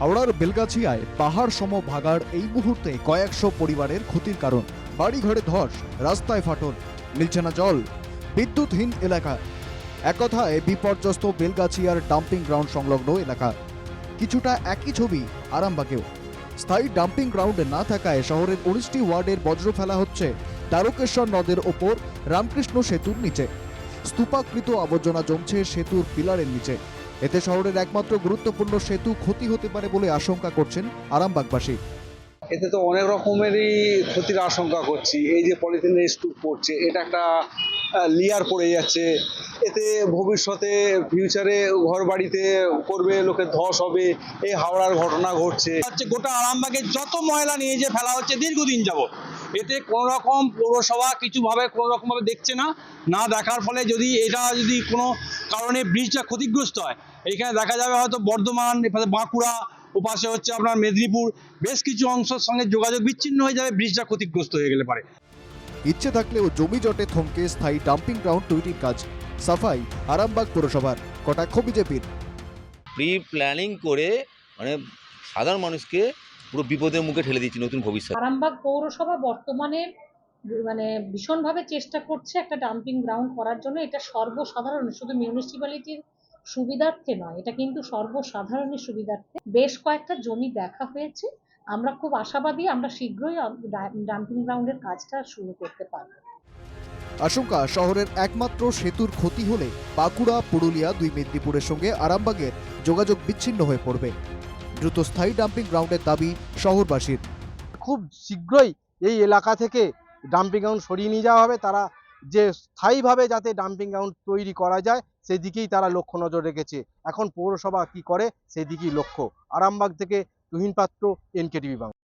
হাওড়ার বেলগাছিয়ায় পাহাড় সম ভাগাড় এই মুহূর্তে কয়েকশো পরিবারের ক্ষতির কারণ। বাড়িঘরে ধস, রাস্তায় ফাটল, মিলছে না জল, বিদ্যুৎহীন এলাকা। একথায় বিপর্যস্ত বেলগাছিয়ার ডাম্পিং গ্রাউন্ড সংলগ্ন এলাকা। কিছুটা একই ছবি আরামবাগেও। স্থায়ী ডাম্পিং গ্রাউন্ড না থাকায় শহরের উনিশটি ওয়ার্ডের বজ্র ফেলা হচ্ছে দ্বারকেশ্বর নদের ওপর রামকৃষ্ণ সেতুর নিচে। স্তূপাকৃত আবর্জনা জমছে সেতুর পিলারের নিচে। এতে শহরের একমাত্র গুরুত্বপূর্ণ সেতু ক্ষতি হতে পারে বলে আশঙ্কা করছেন আরামবাগবাসী। এতে তো অনেক রকমেরই ক্ষতির আশঙ্কা করছি। এই যে পলিথিনের স্তূপ পড়ছে, এটা একটা লিয়ার পড়ে যাচ্ছে। এতে ভবিষ্যতে ফিউচারে ঘর বাড়িতে করবে লোকের ধস হবে, এই হাওড়ার ঘটনা ঘটছে। গোটা আরামবাগের যত ময়লা নিয়ে যে ফেলা হচ্ছে, দীর্ঘদিন যাবত এতে কোনো রকম পৌরসভা কিছুভাবে কোনো রকমভাবে দেখছে না। না দেখার ফলে যদি এটা যদি কোনো কারণে ব্রিজটা ক্ষতিগ্রস্ত হয় এইখানে দেখা যাবে হয়তো বর্ধমান এপাশে বাঁকুড়া ওপাশে হচ্ছে আপনার মেদিনীপুর বেশ কিছু অংশের সঙ্গে যোগাযোগ বিচ্ছিন্ন হয়ে যাবে ব্রিজটা ক্ষতিগ্রস্ত হয়ে গেলে পারে। ইচ্ছে থাকলেও জমি জটে থমকে স্থায়ী ডাম্পিং গ্রাউন্ড তৈরির কাজ সাফাই আরামবাগ পৌরসভার কটাক্ষ বিজেপির। প্রি প্ল্যানিং করে মানে সাধারণ মানুষকে পুরো বিপদের মুখে ঠেলে দিচ্ছে নতুন ভবিষ্যৎ। আরামবাগ পৌরসভা বর্তমানে মানে ভীষণভাবে চেষ্টা করছে একটা ডাম্পিং গ্রাউন্ড করার জন্য। এটা সর্বসাধারণ শুধু মিউনিসিপ্যালিটির সুবিধার্থে নয় এটা কিন্তু সর্বসাধারণের সুবিধার্থে। বেশ কয়েকটা জমি দেখা হয়েছে। আমরা খুব আশাবাদী আমরা শীঘ্রই ডাম্পিং গ্রাউন্ডের কাজটা শুরু করতে পারব। আশঙ্কা শহরের একমাত্র সেতুর ক্ষতি হলে বাঁকুড়া পুরুলিয়া দুই মেদিনীপুরের সঙ্গে আরামবাগের যোগাযোগ বিচ্ছিন্ন হয়ে পড়বে। দ্রুত স্থায়ী ডাম্পিং গ্রাউন্ডের দাবি শহরবাসীর। খুব শীঘ্রই এই এলাকা থেকে ডাম্পিং গ্রাউন্ড সরিয়ে নিয়ে যাওয়া হবে। তারা যে স্থায়ীভাবে যাতে ডাম্পিং গ্রাউন্ড তৈরি করা যায়, সেদিকেই তারা লক্ষ্য নজর রেখেছে। এখন পৌরসভা কি করে সেই দিকেই লক্ষ্য। আরামবাগ থেকে তুহিন পাত্র এনকেটিভি বাংলা।